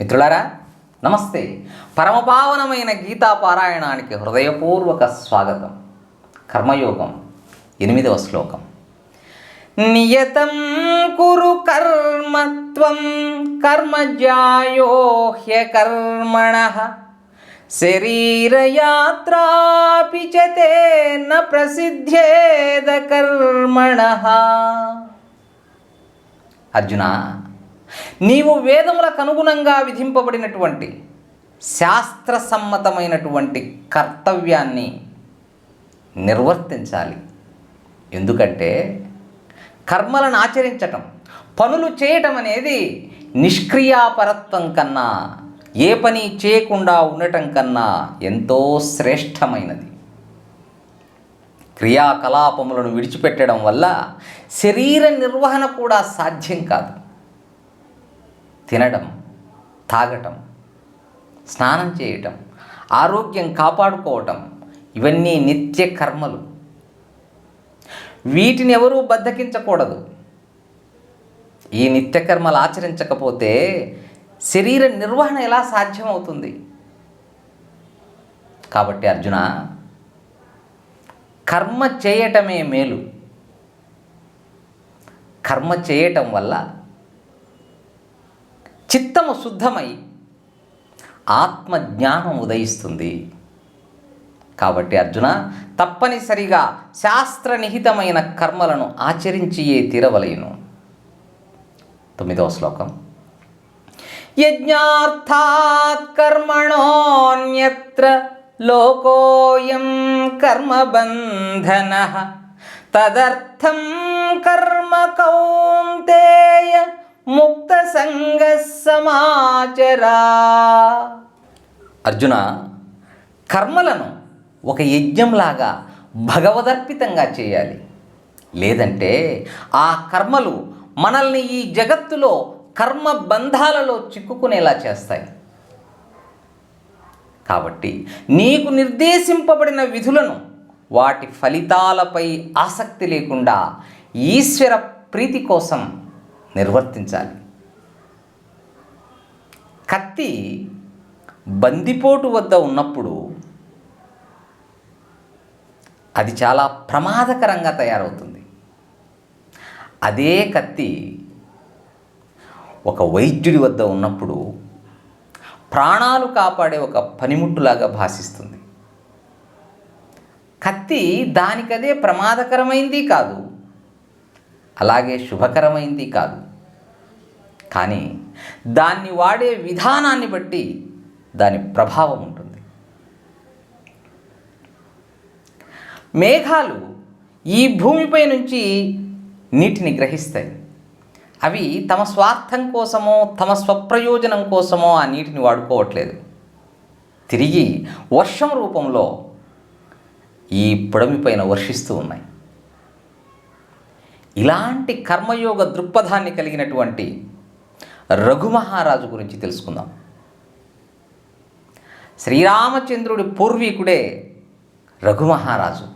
మిత్రులారా నమస్తే. పరమపావనమైన గీతా పారాయణానికి హృదయపూర్వక స్వాగతం. కర్మయోగం ఎనిమిదవ శ్లోకం. నియతం కురు కర్మత్వం కర్మజాయో కర్మణ. శరీరయాత్రాపి చ న ప్రసిద్ధేద కర్మణ. అర్జున నీవు వేదములకు అనుగుణంగా విధింపబడినటువంటి శాస్త్రసమ్మతమైనటువంటి కర్తవ్యాన్ని నిర్వర్తించాలి. ఎందుకంటే కర్మలను ఆచరించటం పనులు చేయటం అనేది నిష్క్రియాపరత్వం కన్నా ఏ పని చేయకుండా ఉండటం కన్నా ఎంతో శ్రేష్టమైనది. క్రియాకలాపములను విడిచిపెట్టడం వల్ల శరీర నిర్వహణ కూడా సాధ్యం కాదు. తినడం తాగటం స్నానం చేయటం ఆరోగ్యం కాపాడుకోవటం ఇవన్నీ నిత్య కర్మలు. వీటిని ఎవరూ బద్దకించకూడదు. ఈ నిత్యకర్మలు ఆచరించకపోతే శరీర నిర్వహణ ఎలా సాధ్యమవుతుంది? కాబట్టి అర్జున కర్మ చేయటమే మేలు. కర్మ చేయటం వల్ల చిత్తము శుద్ధమై ఆత్మజ్ఞానం ఉదయిస్తుంది. కాబట్టి అర్జున తప్పనిసరిగా శాస్త్రనిహితమైన కర్మలను ఆచరించియే తీరవలయును తొమ్మిదవ శ్లోకం. యజ్ఞార్థాత్ కర్మణోన్యత్ర లోకోయం కర్మబంధన. తదర్థం కర్మ కౌంతేయ ముక్త సంగ సమాచరా అర్జున కర్మలను ఒక యజ్ఞంలాగా భగవదర్పితంగా చేయాలి. లేదంటే ఆ కర్మలు మనల్ని ఈ జగత్తులో కర్మ బంధాలలో చిక్కుకునేలా చేస్తాయి. కాబట్టి నీకు నిర్దేశింపబడిన విధులను వాటి ఫలితాలపై ఆసక్తి లేకుండా ఈశ్వర ప్రీతి కోసం నిర్వర్తించాలి. కత్తి బందిపోటు వద్ద ఉన్నప్పుడు అది చాలా ప్రమాదకరంగా తయారవుతుంది. అదే కత్తి ఒక వైద్యుడి వద్ద ఉన్నప్పుడు ప్రాణాలు కాపాడే ఒక పనిముట్టులాగా భాషిస్తుంది కత్తి దానికదే ప్రమాదకరమైంది కాదు. అలాగే శుభకరమైంది కాదు. కానీ దాన్ని వాడే విధానాన్ని బట్టి దాని ప్రభావం ఉంటుంది. మేఘాలు ఈ భూమిపై నుంచి నీటిని గ్రహిస్తాయి. అవి తమ స్వార్థం కోసమో తమ స్వప్రయోజనం కోసమో ఆ నీటిని వాడుకోవట్లేదు. తిరిగి వర్షం రూపంలో ఈ పొడమిపైన వర్షిస్తూ ఉన్నాయి. ఇలాంటి కర్మయోగ దృక్పథాన్ని కలిగినటువంటి రఘుమహారాజు గురించి తెలుసుకుందాం. శ్రీరామచంద్రుడి పూర్వీకుడే రఘుమహారాజు.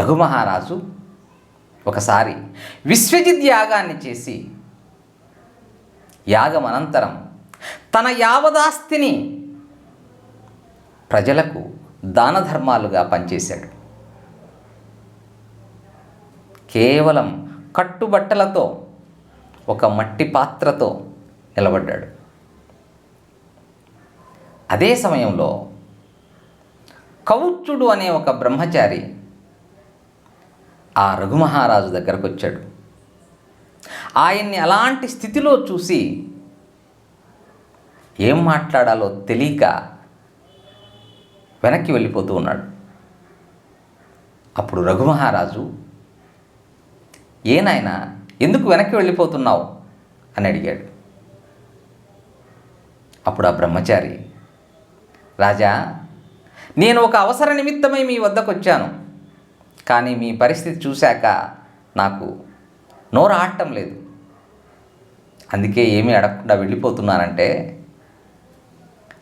రఘుమహారాజు ఒకసారి విశ్వజిత్ యాగాన్ని చేసి యాగం అనంతరం తన యావదాస్తిని ప్రజలకు దాన ధర్మాలుగా పనిచేశాడు కేవలం కట్టుబట్టలతో ఒక మట్టి పాత్రతో నిలబడ్డాడు. అదే సమయంలో కౌచుడు అనే ఒక బ్రహ్మచారి ఆ రఘుమహారాజు దగ్గరకు వచ్చాడు ఆయన్ని అలాంటి స్థితిలో చూసి ఏం మాట్లాడాలో తెలియక వెనక్కి వెళ్ళిపోతూ ఉన్నాడు. అప్పుడు రఘుమహారాజు ఏ ఎందుకు వెనక్కి వెళ్ళిపోతున్నావు? అని అడిగాడు. అప్పుడు ఆ బ్రహ్మచారి రాజా నేను ఒక అవసర నిమిత్తమై మీ వద్దకు వచ్చాను కానీ మీ పరిస్థితి చూశాక నాకు నోరు ఆడటం లేదు. అందుకే ఏమీ అడగకుండా వెళ్ళిపోతున్నానంటే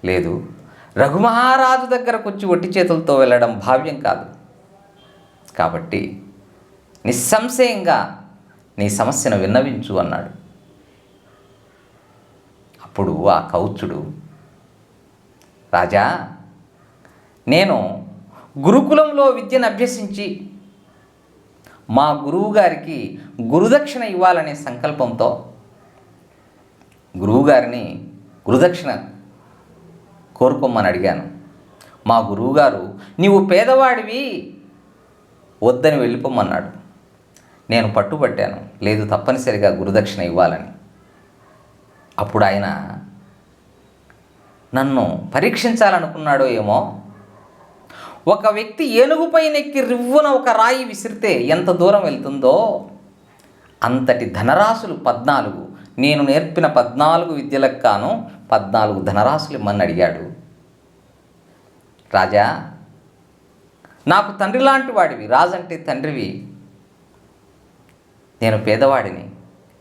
లేదు రఘుమహారాజు దగ్గరకు వచ్చి ఒట్టి చేతులతో వెళ్ళడం భావ్యం కాదు. కాబట్టి నిస్సంశయంగా నీ సమస్యను విన్నవించు అన్నాడు. అప్పుడు ఆ కౌచుడు రాజా నేను గురుకులంలో విద్యను అభ్యసించి మా గురువు గారికి గురుదక్షిణ ఇవ్వాలనే సంకల్పంతో గురువుగారిని గురుదక్షిణ కోరుకోమని అడిగాను. మా గురువుగారు నీవు పేదవాడివి వద్దని వెళ్ళిపోమన్నాడు. నేను పట్టుబట్టాను. లేదు తప్పనిసరిగా గురుదక్షిణ ఇవ్వాలని. అప్పుడు ఆయన నన్ను పరీక్షించాలనుకున్నాడో ఏమో? ఒక వ్యక్తి ఏనుగుపై నెక్కి రివ్వున ఒక రాయి విసిరితే ఎంత దూరం వెళ్తుందో? అంతటి ధనరాశులు పద్నాలుగు. నేను నేర్పిన పద్నాలుగు విద్యలకు కాను పద్నాలుగు ధనరాశులు ఇమ్మని అడిగాడు. రాజా నాకు తండ్రి లాంటి వాడివి. రాజంటే తండ్రివి. నేను పేదవాడిని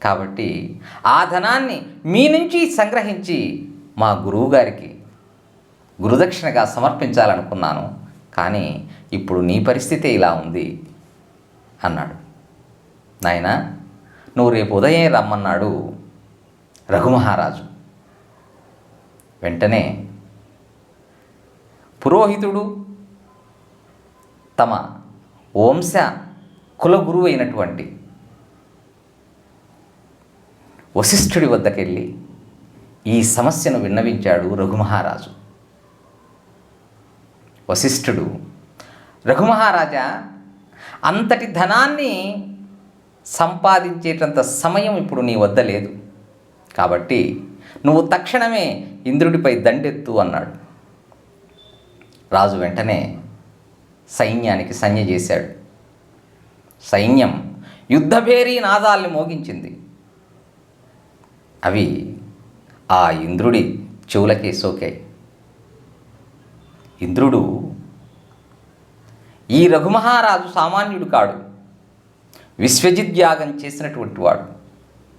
కాబట్టి ఆ ధనాన్ని మీ నుంచి సంగ్రహించి మా గురువుగారికి గురుదక్షిణగా సమర్పించాలనుకున్నాను. కానీ ఇప్పుడు నీ పరిస్థితి ఇలా ఉంది అన్నాడు. నాయన నువ్వు రేపు ఉదయం రమ్మన్నాడు రఘుమహారాజు. వెంటనే పురోహితుడు తమ వంశ కుల గురువు అయినటువంటి వశిష్ఠుడి వద్దకెళ్ళి ఈ సమస్యను విన్నవించాడు రఘుమహారాజు. వశిష్ఠుడు రఘుమహారాజా అంతటి ధనాన్ని సంపాదించేటంత సమయం ఇప్పుడు నీ వద్ద లేదు. కాబట్టి నువ్వు తక్షణమే ఇంద్రుడిపై దండెత్తు అన్నాడు. రాజు వెంటనే సైన్యానికి సంజ్ఞ చేశాడు. సైన్యం యుద్ధభేరీ నాదాల్ని మోగించింది. అవి ఆ ఇంద్రుడి చెవులకే సోకాయి. ఇంద్రుడు ఈ రఘుమహారాజు సామాన్యుడు కాడు. విశ్వజిద్యాగం చేసినటువంటి వాడు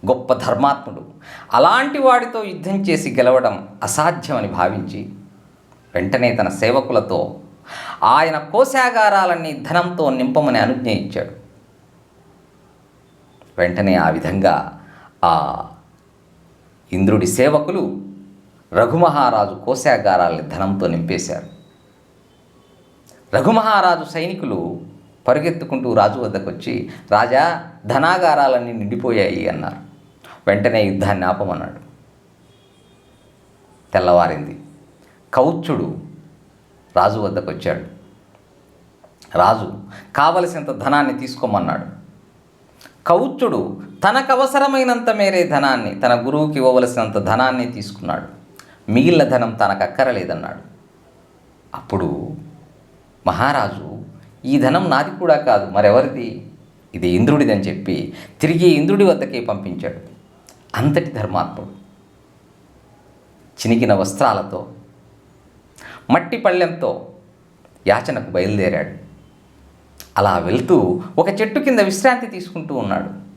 గొప్ప ధర్మాత్ముడు. అలాంటి వాడితో యుద్ధం చేసి గెలవడం అసాధ్యమని భావించి వెంటనే తన సేవకులతో ఆయన కోశాగారాలన్నీ ధనంతో నింపమని అనుజ్ఞ ఇచ్చాడు వెంటనే ఆ విధంగా ఆ ఇంద్రుడి సేవకులు రఘుమహారాజు కోశాగారాల్ని ధనంతో నింపేశారు. రఘుమహారాజు సైనికులు పరుగెత్తుకుంటూ రాజు వద్దకు వచ్చి రాజా ధనాగారాలన్నీ నిండిపోయాయి అన్నారు. వెంటనే యుద్ధాన్ని ఆపమన్నాడు. తెల్లవారింది. కౌచ్చుడు రాజు వద్దకు వచ్చాడు రాజు కావలసినంత ధనాన్ని తీసుకోమన్నాడు. కౌత్సుడు తనకు అవసరమైనంత మేరే ధనాన్ని తన గురువుకి ఇవ్వవలసినంత ధనాన్ని తీసుకున్నాడు. మిగిలిన ధనం తనకు అక్కరలేదన్నాడు అప్పుడు మహారాజు ఈ ధనం నాది కూడా కాదు మరెవరిది? ఇది ఇంద్రుడిదని చెప్పి తిరిగి ఇంద్రుడి వద్దకే పంపించాడు. అంతటి ధర్మాత్ముడు. చినికిన వస్త్రాలతో మట్టి పళ్ళెంతో యాచనకు బయలుదేరాడు. అలా వెళ్తూ ఒక చెట్టు కింద విశ్రాంతి తీసుకుంటూ ఉన్నాడు.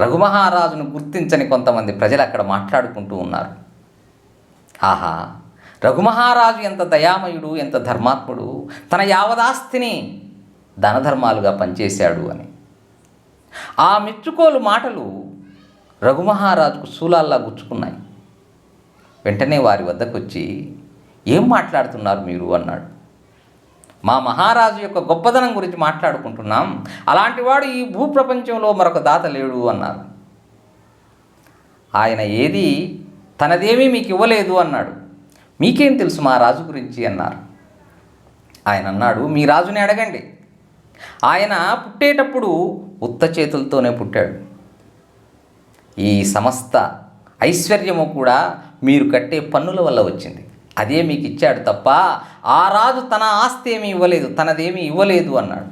రఘుమహారాజును గుర్తించని కొంతమంది ప్రజలు అక్కడ మాట్లాడుకుంటూ ఉన్నారు. ఆహా రఘుమహారాజు ఎంత దయామయుడు ఎంత ధర్మాత్ముడు తన యావదాస్తిని ధనధర్మాలుగా పనిచేశాడు అని. ఆ మెచ్చుకోలు మాటలు రఘుమహారాజుకు శూలాల్లా గుచ్చుకున్నాయి. వెంటనే వారి వద్దకు వచ్చి ఏం మాట్లాడుతున్నారు మీరు? అన్నాడు. మా మహారాజు యొక్క గొప్పదనం గురించి మాట్లాడుకుంటున్నాం. అలాంటి వాడు ఈ భూప్రపంచంలో మరొక దాత లేడు అన్నారు. ఆయన ఏది? తనదేమీ మీకు ఇవ్వలేదు అన్నాడు. మీకేం తెలుసు మా రాజు గురించి అన్నారు. ఆయన అన్నాడు మీ రాజుని అడగండి. ఆయన పుట్టేటప్పుడు ఉత్త చేతులతోనే పుట్టాడు. ఈ సమస్త ఐశ్వర్యము కూడా మీరు కట్టే పన్నుల వల్ల వచ్చింది. అదే మీకు ఇచ్చాడు తప్ప ఆ రాజు తన ఆస్తి ఏమీ ఇవ్వలేదు తనదేమీ ఇవ్వలేదు అన్నాడు.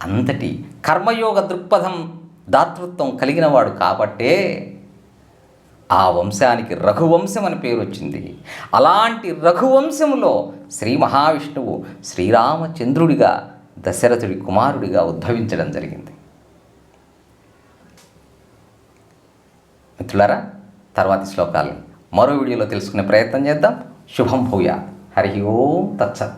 అంతటి కర్మయోగ దృక్పథం దాతృత్వం కలిగినవాడు కాబట్టే ఆ వంశానికి రఘువంశం అని పేరు వచ్చింది అలాంటి రఘువంశములో శ్రీ మహావిష్ణువు శ్రీరామచంద్రుడిగా దశరథుడి కుమారుడిగా ఉద్భవించడం జరిగింది. మిత్రులారా తర్వాతి శ్లోకాలు మరో వీడియోలో తెలుసుకునే ప్రయత్నం చేద్దాం. శుభం భూయా హరి ఓం తచ్చత్